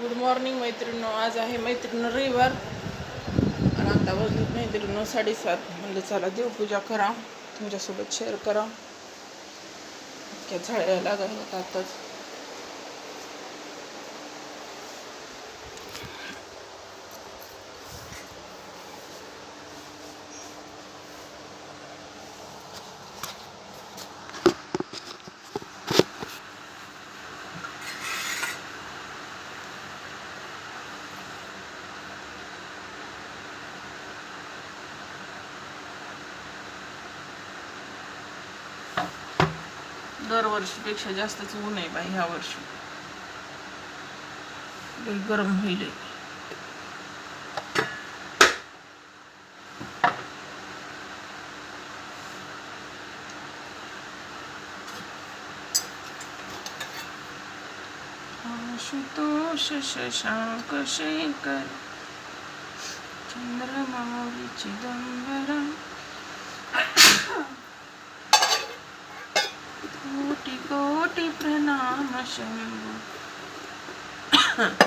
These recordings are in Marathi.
Good morning मैत्रिणीनो. आज आहे मैत्रिणी रविवार. आणि आता वाजले मैत्रिणींनो साडेसात. म्हणलं चला देवपूजा करा. तुमच्यासोबत शेअर करा. इतक्या झाड्या लागायला आताच. दरवर्षीपेक्षा जास्तच ऊन आहे बाई ह्या वर्षी. लई गरम होईल. Ashutosh Shashank Shekhar Chandramouli Chidambaram I'm not sure.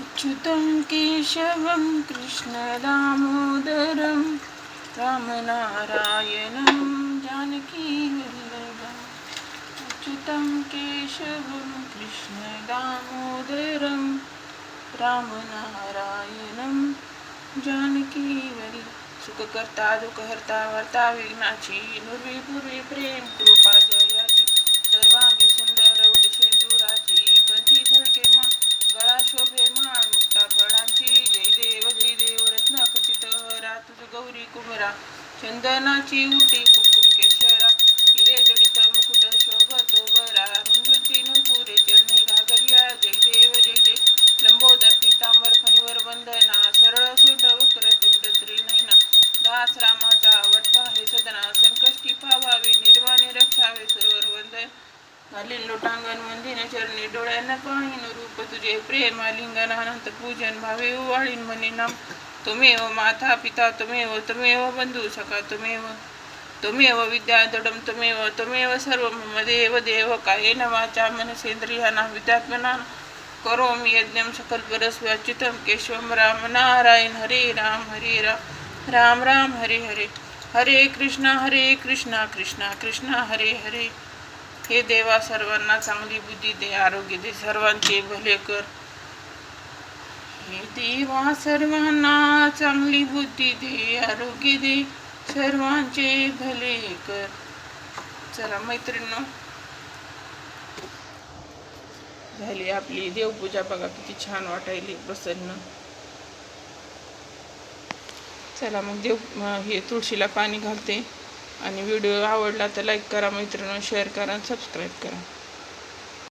अच्युतं केशवं कृष्णदामोदरं रामनारायणं जानकीवल्लभम् अच्युतं केशवं कृष्णदामोदरं रामनारायणं जानकीवल्ल सुखकर्ता दुःखहर्ता वर्ता विघ्नाची नुर्वी पूर्वी प्रेम कृपा गौरी चंदनाची उटी कुमकुम केशरा हिरे जडित मुकुट शोभतो बरा रुंदती नुपुरे चरणी घागरिया जय देव जय देव लंबोदर पितांबर फणीवर वंदना सरळ सुंड वक्र तुंड त्रिनयना दास रामाचा वटवा हे सदना संकष्टी पावावी निर्वाणी रक्षावे सुरवर वंदन. घालील लोटांगण वंदिन चरणी डोळ्यांना पाहिन रूप तुझे प्रेम लिंगन अनंत पूजन भावे उवाळीन म्हणे नाम तुमेव माता पिता तुमेव तुमेव बंधू सखा तुमेव त्वमेव व त्वमेव त्वमेव सर्व मदेव देव देव कायेन वाचा मनसेंद्रियाना विद्यात्मना करोमि यज्ञं सकल अच्युतं केशवं राम नारायण हरे राम हरे राम राम राम हरे हरे हरे कृष्णा हरे कृष्णा कृष्णा कृष्णा हरे हरे. हे देवा सर्वांना चांगली बुद्धी दे आरोग्य दे सर्वांचे भले कर. हे देवा सर्वांना चांगली बुद्धी दे आरोग्य दे सर्वांचे भले कर. चला मैत्रिणी झाली आपली देवपूजा. बघा किती छान वाटायली प्रसन्न. चला मग देव हे तुळशीला पाणी घालते. आणि व्हिडिओ आवडला तर लाईक करा मैत्रिणी शेअर करा सबस्क्राईब करा.